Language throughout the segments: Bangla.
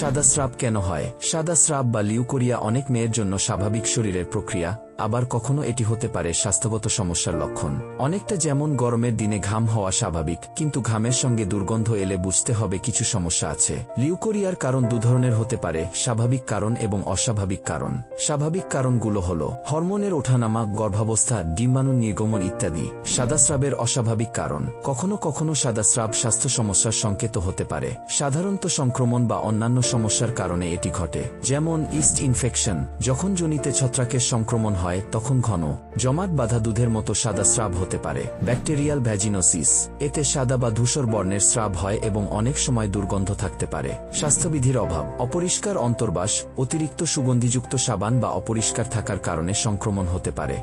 সাদা স্রাব কেন হয়? সাদা স্রাব বা লিউকোরিয়া অনেক মেয়ের জন্য স্বাভাবিক শরীরের প্রক্রিয়া। আবার কখনো এটি হতে পারে স্বাস্থ্যগত সমস্যার লক্ষণ। অনেকটা যেমন গরমের দিনে ঘাম হওয়া স্বাভাবিক, কিন্তু ঘামের সঙ্গে দুর্গন্ধ এলে বুঝতে হবে কিছু সমস্যা আছে। লিউকোরিয়ার কারণ দু ধরনের হতে পারে, স্বাভাবিক কারণ এবং অস্বাভাবিক কারণ। স্বাভাবিক কারণগুলো হল, হরমোনের ওঠানামা, গর্ভাবস্থা, ডিম্বাণু নির্গমন ইত্যাদি। সাদাস্রাবের অস্বাভাবিক কারণ, কখনো কখনো সাদাস্রাব স্বাস্থ্য সমস্যার সংকেত হতে পারে। সাধারণত সংক্রমণ বা অন্যান্য সমস্যার কারণে এটি ঘটে, যেমন ইস্ট ইনফেকশন, যখন জনিতে ছত্রাকের সংক্রমণ হয় তখন ঘন। জমাট বাঁধা দুধের মতো সাদা স্রাব হতে পারে। Bacterial vaginosis. এতে সাদা বা ধূসর বর্ণের স্রাব হয় এবং অনেক সময় দুর্গন্ধ থাকতে পারে। স্বাস্থ্যবিধির অভাব। অপরিষ্কার অন্তর্বাস, অতিরিক্ত সুগন্ধিযুক্ত সাবান বা অপরিষ্কার থাকার কারণে সংক্রমণ হতে পারে।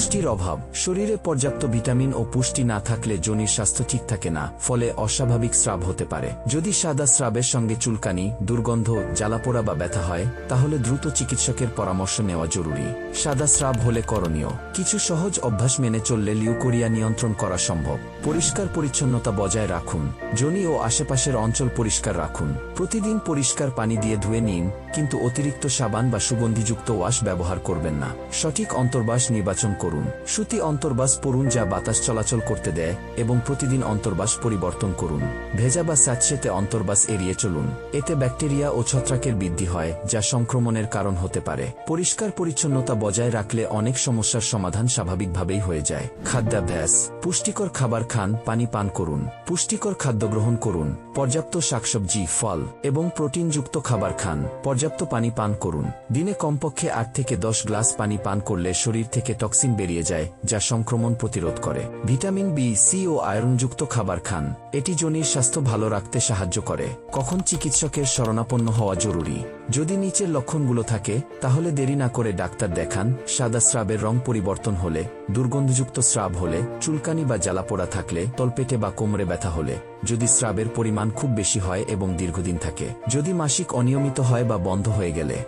পুষ্টির অভাব। শরীরে পর্যাপ্ত ভিটামিন ও পুষ্টি না থাকলে জনির স্বাস্থ্য ঠিক থাকে না, ফলে অস্বাভাবিক স্রাব হতে পারে। যদি সাদা স্রাবের সঙ্গে চুলকানি, দুর্গন্ধ, জ্বালাপোড়া বা ব্যথা হয়, তাহলে দ্রুত চিকিৎসকের পরামর্শ নেওয়া জরুরি। সাদা স্রাব হলে করণীয়। কিছু সহজ অভ্যাস মেনে চললে লিউকোরিয়া নিয়ন্ত্রণ করা সম্ভব। পরিষ্কার পরিচ্ছন্নতা বজায় রাখুন। জনি ও আশেপাশের অঞ্চল পরিষ্কার রাখুন। প্রতিদিন পরিষ্কার পানি দিয়ে ধুয়ে নিন, কিন্তু অতিরিক্ত সাবান বা সুগন্ধিযুক্ত ওয়াশ ব্যবহার করবেন না। সঠিক অন্তর্বাস নির্বাচন করুন। সুতি অন্তর্বাস পড়ুন যা বাতাস চলাচল করতে দেয় এবং প্রতিদিন অন্তর্বাস পরিবর্তন করুন। ভেজা বা স্যাঁতসেতে অন্তর্বাস এড়িয়ে চলুন। এতে ব্যাকটেরিয়া ও ছত্রাকের বৃদ্ধি হয়, যা সংক্রমণের কারণ হতে পারে। পরিষ্কার পরিচ্ছন্নতা বজায় রাখলে অনেক সমস্যার সমাধান স্বাভাবিকভাবেই হয়ে যায়। খাদ্যাভ্যাস। পুষ্টিকর খাবার খান, পানি পান করুন। পুষ্টিকর খাদ্য গ্রহণ করুন। পর্যাপ্ত শাকসবজি, ফল এবং প্রোটিনযুক্ত খাবার খান। পর্যাপ্ত পানি পান করুন। দিনে কমপক্ষে আট থেকে দশ গ্লাস পানি পান করলে শরীর থেকে টক্সিন বেরিয়ে যায়, যা সংক্রমণ প্রতিরোধ করে। ভিটামিন বি সি ও আয়রনযুক্ত খাবার খান। এটি জনির স্বাস্থ্য ভালো রাখতে সাহায্য করে। কখন চিকিৎসকের শরণাপন্ন হওয়া জরুরি? যদি নিচের লক্ষণগুলো থাকে, তাহলে দেরি না করে ডাক্তার দেখান। সাদা স্রাবের রং পরিবর্তন হলে, দুর্গন্ধযুক্ত স্রাব হলে, চুলকানি বা জ্বালাপোড়া থাকলে, তলপেটে বা কোমরে ব্যথা হলে। যদি স্রাবের পরিমাণ খুব বেশি হয় এবং দীর্ঘদিন থাকে। যদি মাসিক অনিয়মিত হয় বা বন্ধ হয়ে গেলে।